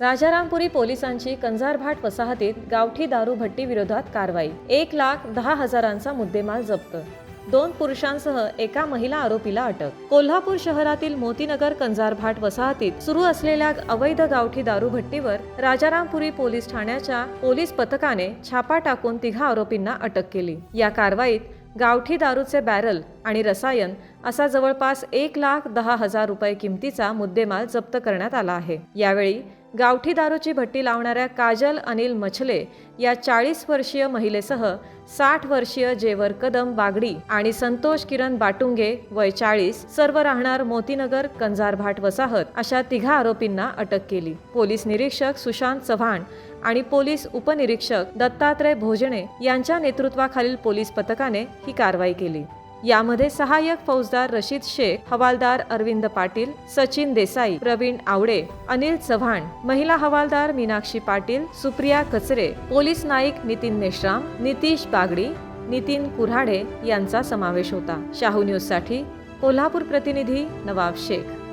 राजारामपुरी पोलिसांची कंजारभाट वसाहतीत गावठी दारू भट्टी विरोधात कारवाई. एक लाख दहा हजारांचा मुद्देमाल जप्त. दोन पुरुषांसह एका महिला आरोपीला अटक. कोल्हापूर शहरातील मोतीनगर कंजारभाट वसाहतीत सुरू असलेल्या अवैध गावठी दारू भट्टीवर राजारामपुरी पोलीस ठाण्याच्या पोलीस पथकाने छापा टाकून तिघा आरोपींना अटक केली. या कारवाईत गावठी दारूचे बॅरल आणि रसायन असा जवळपास एक लाख दहा हजार रुपये किमतीचा मुद्देमाल जप्त करण्यात आला आहे. यावेळी गावठी दारूची भट्टी लावणाऱ्या काजल अनिल मछले या चाळीस वर्षीय महिलेसह साठ वर्षीय जेवर कदम बागडी आणि संतोष किरण बाटुंगे वय चाळीस सर्व राहणार मोतीनगर कंजारभाट वसाहत अशा तिघा आरोपींना अटक केली. पोलीस निरीक्षक सुशांत चव्हाण आणि पोलीस उपनिरीक्षक दत्तात्रय भोजने यांच्या नेतृत्वाखालील पोलीस पथकाने ही कारवाई केली. यामध्ये सहाय्यक फौजदार रशीद शेख हवालदार अरविंद पाटील सचिन देसाई प्रवीण आवडे अनिल चव्हाण महिला हवालदार मीनाक्षी पाटील सुप्रिया कचरे पोलीस नाईक नितीन मेश्राम नितीश बागडी नितीन कुऱ्हाडे यांचा समावेश होता. शाहू न्यूजसाठी कोल्हापूर प्रतिनिधी नवाब शेख.